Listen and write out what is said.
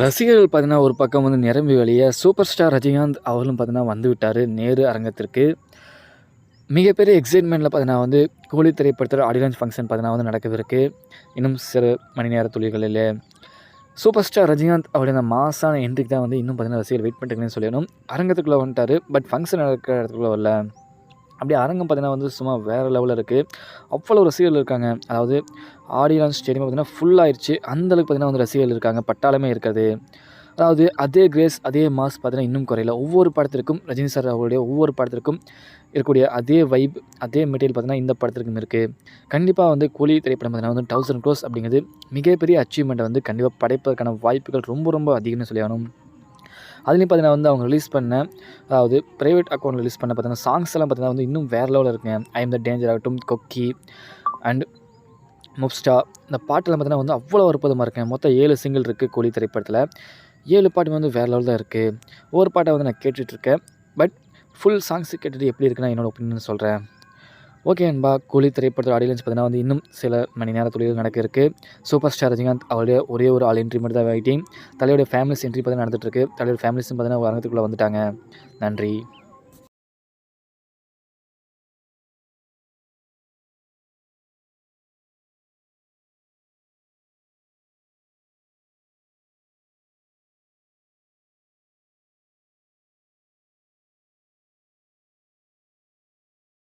ரசிகர்கள் பார்த்தீங்கன்னா ஒரு பக்கம் வந்து நிரம்பி வழிய சூப்பர் ஸ்டார் ரஜினிகாந்த் அவர்களும் பார்த்தீங்கன்னா வந்து விட்டார் நேரு அரங்கத்திற்கு. மிகப்பெரிய எக்ஸைட்மெண்ட்டில் பார்த்தீங்கன்னா வந்து கூலி திரைப்படத்தில் ஆடியன்ஸ் ஃபங்க்ஷன் பார்த்தீங்கன்னா வந்து நடக்கவிருக்கு. இன்னும் சிறு மணி நேர துளிகளில் சூப்பர் ஸ்டார் ரஜினிகாந்த் அவருடைய அந்த மாசான என்ட்ரிக்கு தான் வந்து இன்னும் பார்த்தீங்கன்னா ரசிகர் வெயிட் பண்ணிட்டுருக்கேன்னு சொல்லணும். அரங்கத்துக்குள்ளே வந்துட்டார் பட் ஃபங்க்ஷன் நடக்கிற இடத்துக்குள்ளே வரல. அப்படியே அரங்கம் பார்த்தீங்கன்னா வந்து சும்மா வேறு லெவலில் இருக்குது அவ்வளோ ரசிகர்கள் இருக்காங்க. அதாவது ஆடியன்ஸ் ஸ்டேடியம் பார்த்தீங்கன்னா ஃபுல் ஆயிடுச்சு அந்தளவுக்கு பார்த்திங்கன்னா வந்து ரசிகர்கள் இருக்காங்க. பட்டாளமே இருக்காது. அதாவது அதே கிரேஸ் அதே மாஸ் பார்த்தீங்கன்னா இன்னும் குறையில. ஒவ்வொரு படத்திற்கும் ரஜினி சார் அவருடைய ஒவ்வொரு படத்திற்கும் இருக்கக்கூடிய அதே வைப் அதே மெட்டீரியல் பார்த்திங்கன்னா இந்த படத்திற்கும் இருக்குது கண்டிப்பாக வந்து கூலி திரைப்படம் பார்த்தீங்கன்னா வந்து தௌசண்ட் க்ரோஸ் அப்படிங்கிறது மிகப்பெரிய அச்சீவ்மெண்ட்டை வந்து கண்டிப்பாக படைப்பதற்கான வாய்ப்புகள் ரொம்ப ரொம்ப அதிகம்னு சொல்லி அதுலேயும் பார்த்தீங்கன்னா வந்து அவங்க ரிலீஸ் பண்ண அதாவது ப்ரைவேட் அக்கௌண்ட் ரிலீஸ் பண்ண பார்த்தீங்கன்னா சாங்ஸ் எல்லாம் பார்த்தீங்கன்னா வந்து இன்னும் வேறு லெவலில் இருக்குங்க. ஐ எம் த டேஞ்சர் ஆகட்டும் கொக்கி அண்ட் முப்ஸ்டா இந்த பாட்டெல்லாம் பார்த்தீங்கன்னா வந்து அவ்வளோ அற்புதமாக இருக்குங்க. மொத்தம் ஏழு சிங்கிள் இருக்குது கூலி திரைப்படத்தில். ஏழு பாட்டுமே வந்து வேறு லெவல் தான் இருக்குது ஒவ்வொரு பாட்டை வந்து நான் கேட்டுட்ருக்கேன் பட் ஃபுல் சாங்ஸ் கேட்டுட்டு எப்படி இருக்குன்னா என்னோட ஒப்பீனியன் சொல்கிறேன் ஓகே அன்பா கூலி திரைப்படத்தோட ஆடியன்ஸ் பார்த்தீங்கன்னா வந்து இன்னும் சில மணி நேர தொழில் நடக்க இருக்குது சூப்பர் ஸ்டார் ரஜினிகாந்த் அவருடைய ஒரே ஒரு ஆள் என்ட்ரி மட்டும் தான் வெயிட்டிங் தலையோடைய ஃபேமிலிஸ் என்ட்ரி பார்த்தீங்கன்னா நடந்துட்டுருக்கு. தலையோட ஃபேமிலிஸும் பார்த்தீங்கன்னா வரத்துக்குள்ளே வந்துட்டாங்க. நன்றி.